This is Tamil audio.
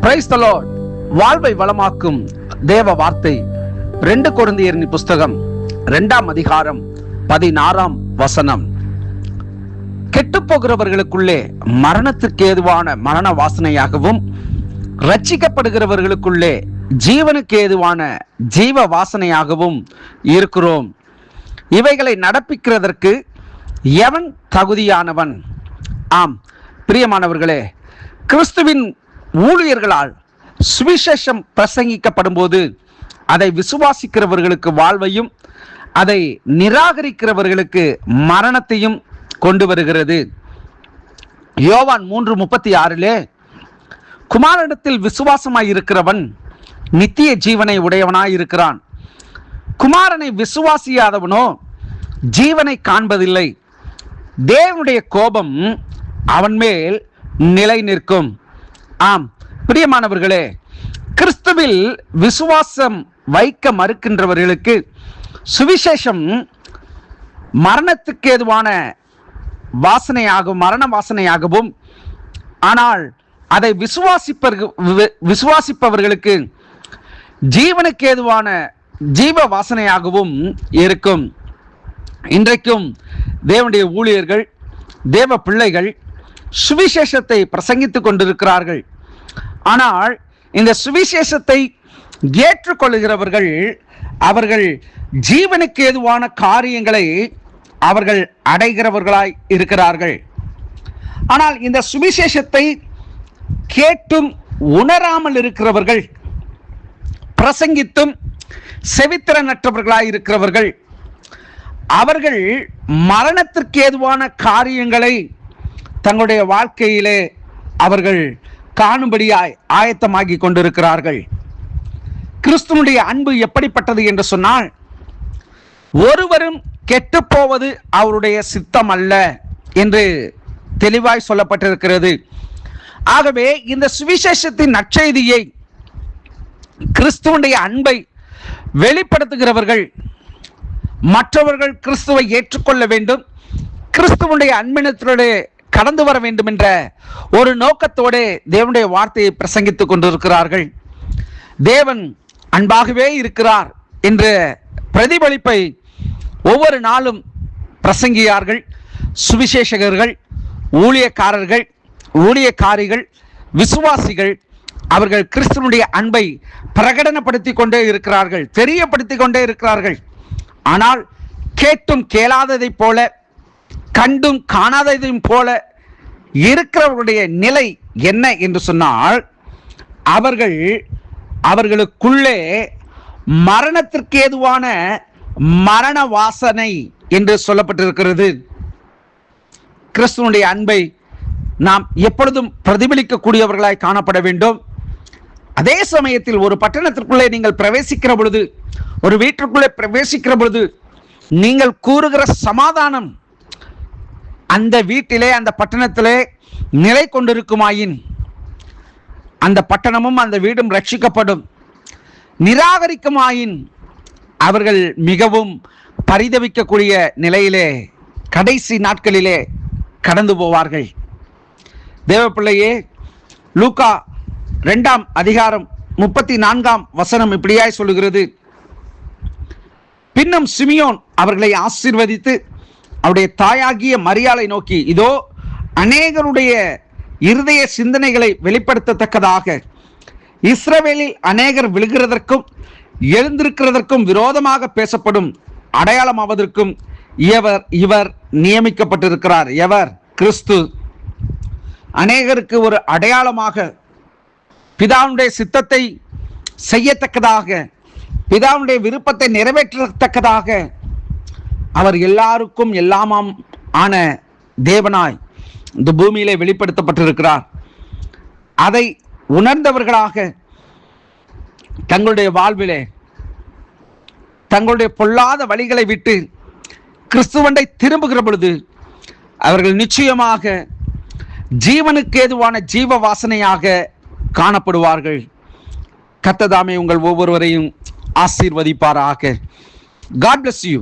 பிரைஸ் த லார்ட் வாழ்வை வளமாக்கும் தேவ வார்த்தை. ரெண்டு குழந்தையரின் புஸ்தகம் ரெண்டாம் அதிகாரம் பதினாறாம் வசனம். கெட்டுப் போகிறவர்களுக்குள்ளே மரணத்திற்கு ஏதுவான மரண வாசனையாகவும் ரட்சிக்கப்படுகிறவர்களுக்குள்ளே ஜீவனுக்கு ஏதுவான ஜீவ வாசனையாகவும் இருக்கிறோம். இவைகளை நடப்பிக்கிறதற்கு எவன் தகுதியானவன்? ஆம் பிரியமானவர்களே கிறிஸ்துவின் ஊழியர்களால் சுவிசேஷம் பிரசங்கிக்கப்படும் போது அதை விசுவாசிக்கிறவர்களுக்கு வாழ்வையும் அதை நிராகரிக்கிறவர்களுக்கு மரணத்தையும் கொண்டு வருகிறது. யோவான் மூன்று முப்பத்தி ஆறிலே குமாரிடத்தில் விசுவாசமாய் இருக்கிறவன் நித்திய ஜீவனை உடையவனாய் இருக்கிறான் குமாரனை விசுவாசியாதவனோ ஜீவனை காண்பதில்லை. தேவனுடைய கோபம் அவன் மேல் நிலை நிற்கும் ஆம். பிரியமானவர்களே கிறிஸ்துவில் விசுவாசம் வைக்க மறுக்கின்றவர்களுக்கு சுவிசேஷம் மரணத்துக்கு ஏதுவான வாசனையாகவும் மரண வாசனையாகவும் ஆனால் அதை விசுவாசிப்பவர்கள் வி- விசுவாசிப்பவர்களுக்கு ஜீவனுக்கு ஏதுவான ஜீவ வாசனையாகவும் இருக்கும். இன்றைக்கும் தேவனுடைய ஊழியர்கள் தேவ பிள்ளைகள் சுவிசேஷத்தை பிரசங்கித்துக் கொண்டிருக்கிறார்கள். ஆனால் இந்த சுவிசேஷத்தை ஏற்றுக்கொள்கிறவர்கள் அவர்கள் ஜீவனுக்கு ஏதுவான காரியங்களை அவர்கள் அடைகிறவர்களாய் இருக்கிறார்கள். ஆனால் இந்த சுவிசேஷத்தை கேட்டும் உணராமல் இருக்கிறவர்கள் பிரசங்கித்தும் செவித்திறனற்றவர்களாய் இருக்கிறவர்கள் அவர்கள் மரணத்திற்கு ஏதுவான காரியங்களை தங்களுடைய வாழ்க்கையிலே அவர்கள் காணும்படியாய் ஆயத்தமாகி கொண்டிருக்கிறார்கள். கிறிஸ்துவனுடைய அன்பு எப்படிப்பட்டது என்று சொன்னால் ஒருவரும் கெட்டுப்போவது அவருடைய சித்தம் அல்ல என்று தெளிவாய் சொல்லப்பட்டிருக்கிறது. ஆகவே இந்த சுவிசேஷத்தின் நற்செய்தியை கிறிஸ்துவனுடைய அன்பை வெளிப்படுத்துகிறவர்கள் மற்றவர்கள் கிறிஸ்துவை ஏற்றுக்கொள்ள வேண்டும். கிறிஸ்துவனுடைய அன்பினத்தினுடைய கடந்து வர வேண்டும் என்ற ஒரு நோக்கத்தோடு தேவனுடைய வார்த்தையை பிரசங்கித்துக் கொண்டிருக்கிறார்கள். தேவன் அன்பாகவே இருக்கிறார் என்ற பிரதிபலிப்பை ஒவ்வொரு நாளும் பிரசங்கியார்கள் சுவிசேஷகர்கள் ஊழியக்காரர்கள் ஊழியக்காரிகள் விசுவாசிகள் அவர்கள் கிறிஸ்துவனுடைய அன்பை பிரகடனப்படுத்திக் கொண்டே இருக்கிறார்கள் தெரியப்படுத்தி கொண்டே இருக்கிறார்கள். ஆனால் கேட்டும் கேளாததைப் போல கண்டும் காணாததையும் போல இருக்கிறவர்களுடைய நிலை என்ன என்று சொன்னால் அவர்கள் அவர்களுக்குள்ளே மரணத்திற்கு ஏதுவான மரண வாசனை என்று சொல்லப்பட்டிருக்கிறது. கிறிஸ்துவனுடைய அன்பை நாம் எப்பொழுதும் பிரதிபலிக்கக்கூடியவர்களாய் காணப்பட வேண்டும். அதே சமயத்தில் ஒரு பட்டணத்திற்குள்ளே நீங்கள் பிரவேசிக்கிற பொழுது ஒரு வீட்டிற்குள்ளே பிரவேசிக்கிற பொழுது நீங்கள் கூறுகிற சமாதானம் அந்த வீட்டிலே அந்த பட்டணத்திலே நிலை கொண்டிருக்குமாயின். அந்த பட்டணமும் அந்த வீடும் ரட்சிக்கப்படும். நிராகரிக்குமாயின். அவர்கள் மிகவும் பரிதவிக்கக்கூடிய நிலையிலே கடைசி நாட்களிலே கடந்து போவார்கள். தேவப்பிள்ளையே லூக்கா ரெண்டாம் அதிகாரம் முப்பத்தி நான்காம் வசனம் இப்படியாய் சொல்லுகிறது. பின்னும் சிமியோன் அவர்களை ஆசீர்வதித்து அவருடைய தாயாகிய மரியாதை நோக்கி இதோ அநேகருடைய இருதய சிந்தனைகளை வெளிப்படுத்தத்தக்கதாக இஸ்ரவேலில் அநேகர் விழுகிறதற்கும் எழுந்திருக்கிறதற்கும் விரோதமாக பேசப்படும் அடையாளமாவதற்கும் இவர் இவர் நியமிக்கப்பட்டிருக்கிறார். எவர்? கிறிஸ்து. அநேகருக்கு ஒரு அடையாளமாக பிதாவுடைய சித்தத்தை செய்யத்தக்கதாக பிதாவுடைய விருப்பத்தை நிறைவேற்றத்தக்கதாக அவர் எல்லாருக்கும் எல்லாமாம் ஆன தேவனாய் இந்த பூமியிலே வெளிப்படுத்தப்பட்டிருக்கிறார். அதை உணர்ந்தவர்களாக தங்களுடைய வாழ்விலே தங்களுடைய பொல்லாத வழிகளை விட்டு கிறிஸ்துவண்டை திரும்புகிற பொழுது அவர்கள் நிச்சயமாக ஜீவனுக்கு ஏதுவான ஜீவ வாசனையாக காணப்படுவார்கள். கத்ததாமே உங்கள் ஒவ்வொருவரையும் ஆசீர்வதிப்பாராக. God bless you